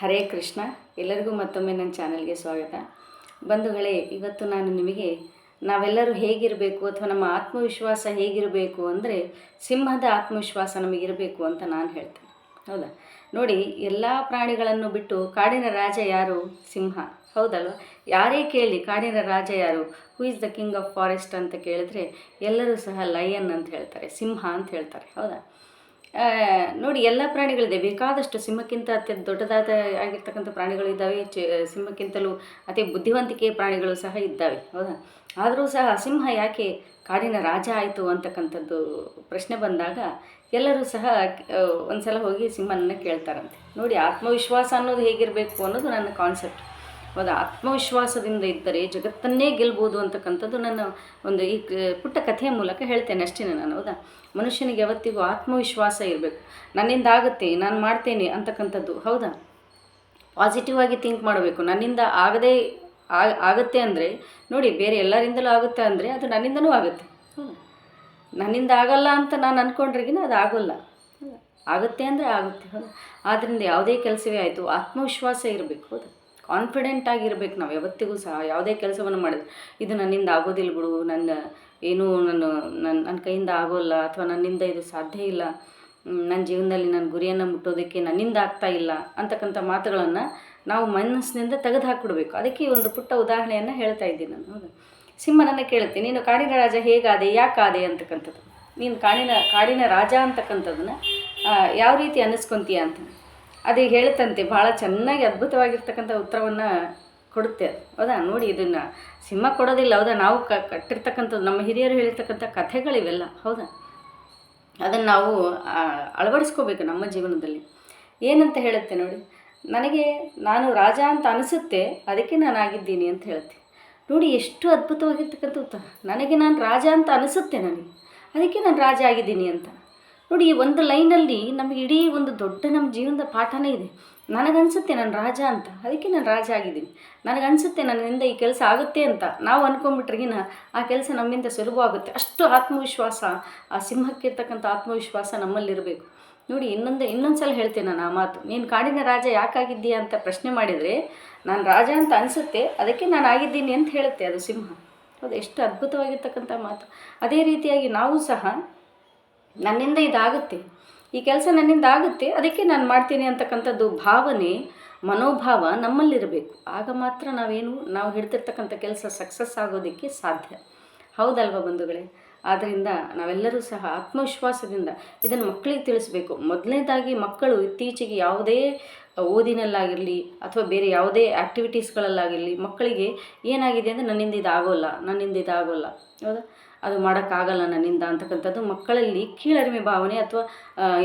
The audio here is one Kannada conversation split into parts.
ಹರೇ ಕೃಷ್ಣ, ಎಲ್ಲರಿಗೂ ಮತ್ತೊಮ್ಮೆ ನನ್ನ ಚಾನಲ್ಗೆ ಸ್ವಾಗತ. ಬಂಧುಗಳೇ, ಇವತ್ತು ನಾನು ನಿಮಗೆ ನಾವೆಲ್ಲರೂ ಹೇಗಿರಬೇಕು ಅಥವಾ ನಮ್ಮ ಆತ್ಮವಿಶ್ವಾಸ ಹೇಗಿರಬೇಕು ಅಂದರೆ ಸಿಂಹದ ಆತ್ಮವಿಶ್ವಾಸ ನಮಗಿರಬೇಕು ಅಂತ ನಾನು ಹೇಳ್ತೇನೆ. ಹೌದಾ? ನೋಡಿ, ಎಲ್ಲ ಪ್ರಾಣಿಗಳನ್ನು ಬಿಟ್ಟು ಕಾಡಿನ ರಾಜ ಯಾರು? ಸಿಂಹ. ಹೌದಲ್ವ? ಯಾರೇ ಕೇಳಿ ಕಾಡಿನ ರಾಜ ಯಾರು? Who is the king of forest ಅಂತ ಕೇಳಿದ್ರೆ ಎಲ್ಲರೂ ಸಹ ಲಯನ್ ಅಂತ ಹೇಳ್ತಾರೆ, ಸಿಂಹ ಅಂತ ಹೇಳ್ತಾರೆ. ಹೌದಾ? ನೋಡಿ, ಎಲ್ಲ ಪ್ರಾಣಿಗಳಿದೆ. ಬೇಕಾದಷ್ಟು ಸಿಂಹಕ್ಕಿಂತ ಅತ್ಯಂತ ದೊಡ್ಡದಾದ ಆಗಿರ್ತಕ್ಕಂಥ ಪ್ರಾಣಿಗಳಿದ್ದಾವೆ ಚ, ಸಿಂಹಕ್ಕಿಂತಲೂ ಅತಿ ಬುದ್ಧಿವಂತಿಕೆ ಪ್ರಾಣಿಗಳು ಸಹ ಇದ್ದಾವೆ. ಹೌದಾ? ಆದರೂ ಸಹ ಸಿಂಹ ಯಾಕೆ ಕಾಡಿನ ರಾಜ ಆಯಿತು ಅಂತಕ್ಕಂಥದ್ದು ಪ್ರಶ್ನೆ ಬಂದಾಗ ಎಲ್ಲರೂ ಸಹ ಒಂದು ಸಲ ಹೋಗಿ ಸಿಂಹನನ್ನು ಕೇಳ್ತಾರಂತೆ. ನೋಡಿ, ಆತ್ಮವಿಶ್ವಾಸ ಅನ್ನೋದು ಹೇಗಿರಬೇಕು ಅನ್ನೋದು ನನ್ನ ಕಾನ್ಸೆಪ್ಟ್ ಹೌದಾ ಆತ್ಮವಿಶ್ವಾಸದಿಂದ ಇದ್ದರೆ ಜಗತ್ತನ್ನೇ ಗೆಲ್ಬೋದು ಅಂತಕ್ಕಂಥದ್ದು ನನ್ನ ಒಂದು ಈ ಪುಟ್ಟ ಕಥೆಯ ಮೂಲಕ ಹೇಳ್ತೇನೆ ಅಷ್ಟೇ ನಾನು ಹೌದಾ? ಮನುಷ್ಯನಿಗೆ ಯಾವತ್ತಿಗೂ ಆತ್ಮವಿಶ್ವಾಸ ಇರಬೇಕು. ನನ್ನಿಂದ ಆಗುತ್ತೆ ನಾನು ಮಾಡ್ತೇನೆ ಅಂತಕ್ಕಂಥದ್ದು, ಹೌದಾ? ಪಾಸಿಟಿವ್ ಆಗಿ ಥಿಂಕ್ ಮಾಡಬೇಕು. ನನ್ನಿಂದ ಆಗದೇ ಆಗುತ್ತೆ ಅಂದರೆ, ನೋಡಿ ಬೇರೆ ಎಲ್ಲರಿಂದಲೂ ಆಗುತ್ತೆ ಅಂದರೆ ಅದು ನನ್ನಿಂದನೂ ಆಗುತ್ತೆ. ನನ್ನಿಂದ ಆಗಲ್ಲ ಅಂತ ನಾನು ಅಂದ್ಕೊಂಡ್ರಿಗಿನ ಅದು ಆಗೋಲ್ಲ. ಆಗುತ್ತೆ ಅಂದರೆ ಆಗುತ್ತೆ, ಹೌದಾ? ಆದ್ದರಿಂದ ಯಾವುದೇ ಕೆಲಸವೇ ಆಯಿತು, ಆತ್ಮವಿಶ್ವಾಸ ಇರಬೇಕು, ಹೌದಾ? ಕಾನ್ಫಿಡೆಂಟ್ ಆಗಿರ್ಬೇಕು ನಾವು ಯಾವತ್ತಿಗೂ ಸಹ, ಯಾವುದೇ ಕೆಲಸವನ್ನು ಮಾಡಿದ್ರೆ. ಇದು ನನ್ನಿಂದ ಆಗೋದಿಲ್ಲ ಬಿಡು, ನನ್ನ ಏನೂ ನಾನು ನನ್ನ ನನ್ನ ಕೈಯಿಂದ ಆಗೋಲ್ಲ, ಅಥವಾ ನನ್ನಿಂದ ಇದು ಸಾಧ್ಯ ಇಲ್ಲ. ನನ್ನ ಜೀವನದಲ್ಲಿ ನನ್ನ ಗುರಿಯನ್ನು ಮುಟ್ಟೋದಕ್ಕೆ ನನ್ನಿಂದ ಆಗ್ತಾ ಇಲ್ಲ ಅಂತಕ್ಕಂಥ ಮಾತುಗಳನ್ನು ನಾವು ಮನಸ್ಸಿನಿಂದ ತೆಗೆದು ಹಾಕಿಬಿಡ್ಬೇಕು ಅದಕ್ಕೆ ಒಂದು ಪುಟ್ಟ ಉದಾಹರಣೆಯನ್ನು ಹೇಳ್ತಾ ಇದ್ದೀನಿ ನಾನು. ಹೌದು? ಸಿಂಹನನ್ನು ಕೇಳುತ್ತೆ ನೀನು ಕಾಡಿನ ರಾಜ ಹೇಗಾದೆ, ಯಾಕಾದೆ ಅಂತಕ್ಕಂಥದ್ದು. ನೀನು ಕಾಡಿನ ಕಾಡಿನ ರಾಜ ಅಂತಕ್ಕಂಥದ್ದನ್ನ ಯಾವ ರೀತಿ ಅನ್ನಿಸ್ಕೊಂತೀಯ ಅಂತ. ಅದು ಹೇಳುತ್ತಂತೆ ಭಾಳ ಚೆನ್ನಾಗಿ ಅದ್ಭುತವಾಗಿರ್ತಕ್ಕಂಥ ಉತ್ತರವನ್ನು ಕೊಡುತ್ತೆ. ಹೌದಾ? ನೋಡಿ ಇದನ್ನು. ಸಿಂಹ ಕೊಡೋದಿಲ್ಲ, ಹೌದಾ? ನಾವು ಕ ಕಟ್ಟಿರ್ತಕ್ಕಂಥದ್ದು ನಮ್ಮ ಹಿರಿಯರು ಹೇಳಿರ್ತಕ್ಕಂಥ ಕಥೆಗಳಿವೆಲ್ಲ, ಹೌದಾ? ಅದನ್ನು ನಾವು ಅಳವಡಿಸ್ಕೋಬೇಕು ನಮ್ಮ ಜೀವನದಲ್ಲಿ. ಏನಂತ ಹೇಳುತ್ತೆ ನೋಡಿ, ನನಗೆ ನಾನು ರಾಜ ಅಂತ ಅನಿಸುತ್ತೆ, ಅದಕ್ಕೆ ನಾನು ಆಗಿದ್ದೀನಿ ಅಂತ ಹೇಳುತ್ತೆ. ನೋಡಿ, ಎಷ್ಟು ಅದ್ಭುತವಾಗಿರ್ತಕ್ಕಂಥ ಉತ್ತರ. ನನಗೆ ನಾನು ರಾಜ ಅಂತ ಅನಿಸುತ್ತೆ ನನಗೆ, ಅದಕ್ಕೆ ನಾನು ರಾಜ ಆಗಿದ್ದೀನಿ ಅಂತ. ನೋಡಿ ಒಂದು ಲೈನಲ್ಲಿ ನಮಗೆ ಇಡೀ ಒಂದು ದೊಡ್ಡ ನಮ್ಮ ಜೀವನದ ಪಾಠನೇ ಇದೆ. ನನಗನ್ಸುತ್ತೆ ನಾನು ರಾಜ ಅಂತ. ಅದಕ್ಕೆ ನಾನು ರಾಜ ಆಗಿದ್ದೀನಿ. ನನಗನ್ಸುತ್ತೆ ನನ್ನಿಂದ ಈ ಕೆಲಸ ಆಗುತ್ತೆ ಅಂತ. ನಾವು ಅಂದ್ಕೊಂಬಿಟ್ರಿಗಿನ ಆ ಕೆಲಸ ನಮ್ಮಿಂದ ಸುಲಭ ಆಗುತ್ತೆ ಅಷ್ಟು ಆತ್ಮವಿಶ್ವಾಸ, ಆ ಸಿಂಹಕ್ಕಿರ್ತಕ್ಕಂಥ ಆತ್ಮವಿಶ್ವಾಸ ನಮ್ಮಲ್ಲಿರಬೇಕು. ನೋಡಿ, ಇನ್ನೊಂದು ಇನ್ನೊಂದು ಸಲ ಹೇಳ್ತೇನೆ ನಾನು ಆ ಮಾತು. ನೀನು ಕಾಡಿನ ರಾಜ ಯಾಕಾಗಿದ್ದೀಯಾ ಅಂತ ಪ್ರಶ್ನೆ ಮಾಡಿದರೆ, ನಾನು ರಾಜ ಅಂತ ಅನಿಸುತ್ತೆ. ಅದಕ್ಕೆ ನಾನು ಆಗಿದ್ದೀನಿ ಅಂತ ಹೇಳುತ್ತೆ ಅದು ಸಿಂಹ. ಹೌದು, ಎಷ್ಟು ಅದ್ಭುತವಾಗಿರ್ತಕ್ಕಂಥ ಮಾತು. ಅದೇ ರೀತಿಯಾಗಿ ನಾವು ಸಹ ನನ್ನಿಂದ ಇದಾಗುತ್ತೆ. ಈ ಕೆಲಸ ನನ್ನಿಂದ ಆಗುತ್ತೆ, ಅದಕ್ಕೆ ನಾನು ಮಾಡ್ತೀನಿ ಅಂತಕ್ಕಂಥದ್ದು ಭಾವನೆ, ಮನೋಭಾವ ನಮ್ಮಲ್ಲಿರಬೇಕು. ಆಗ ಮಾತ್ರ ನಾವೇನು, ನಾವು ಹಿಡ್ತಿರ್ತಕ್ಕಂಥ ಕೆಲಸ ಸಕ್ಸಸ್ ಆಗೋದಕ್ಕೆ ಸಾಧ್ಯ. ಹೌದಲ್ವ ಬಂಧುಗಳೇ? ಆದ್ದರಿಂದ ನಾವೆಲ್ಲರೂ ಸಹ ಆತ್ಮವಿಶ್ವಾಸದಿಂದ ಇದನ್ನು ಮಕ್ಕಳಿಗೆ ತಿಳಿಸ್ಬೇಕು. ಮೊದಲನೇದಾಗಿ ಮಕ್ಕಳು ಇತ್ತೀಚೆಗೆ ಯಾವುದೇ ಓದಿನಲ್ಲಾಗಿರಲಿ ಅಥವಾ ಬೇರೆ ಯಾವುದೇ ಆ್ಯಕ್ಟಿವಿಟೀಸ್ಗಳಲ್ಲಾಗಿರಲಿ ಮಕ್ಕಳಿಗೆ ಏನಾಗಿದೆ ಅಂದರೆ ನನ್ನಿಂದ ಇದಾಗೋಲ್ಲ ನನ್ನಿಂದ ಇದಾಗೋಲ್ಲ. ಹೌದಾ? ಅದು ಮಾಡೋಕ್ಕಾಗಲ್ಲ ನನ್ನಿಂದ ಅಂತಕ್ಕಂಥದ್ದು ಮಕ್ಕಳಲ್ಲಿ ಕೀಳರಿಮೆ ಭಾವನೆ ಅಥವಾ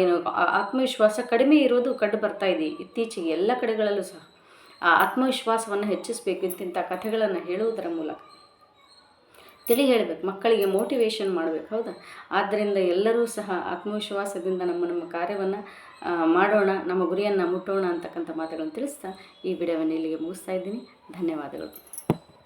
ಏನು ಆತ್ಮವಿಶ್ವಾಸ ಕಡಿಮೆ ಇರೋದು ಕಂಡು ಬರ್ತಾ ಇದೆ. ಇತ್ತೀಚೆಗೆ ಎಲ್ಲ ಕಡೆಗಳಲ್ಲೂ ಸಹ ಆ ಆತ್ಮವಿಶ್ವಾಸವನ್ನು ಹೆಚ್ಚಿಸಬೇಕು ಇಂತಿಂಥ ಕಥೆಗಳನ್ನು ಹೇಳುವುದರ ಮೂಲಕ. ತಿಳಿ ಹೇಳಬೇಕು, ಮಕ್ಕಳಿಗೆ ಮೋಟಿವೇಶನ್ ಮಾಡಬೇಕು, ಹೌದಾ? ಆದ್ದರಿಂದ ಎಲ್ಲರೂ ಸಹ ಆತ್ಮವಿಶ್ವಾಸದಿಂದ ನಮ್ಮ ನಮ್ಮ ಕಾರ್ಯವನ್ನು ಮಾಡೋಣ, ನಮ್ಮ ಗುರಿಯನ್ನು ಮುಟ್ಟೋಣ ಅಂತಕ್ಕಂಥ ಮಾತುಗಳನ್ನು ತಿಳಿಸ್ತಾ ಈ ವಿಡಿಯೋವನ್ನು ಇಲ್ಲಿಗೆ ಮುಗಿಸ್ತಾ ಇದ್ದೀನಿ. ಧನ್ಯವಾದಗಳು.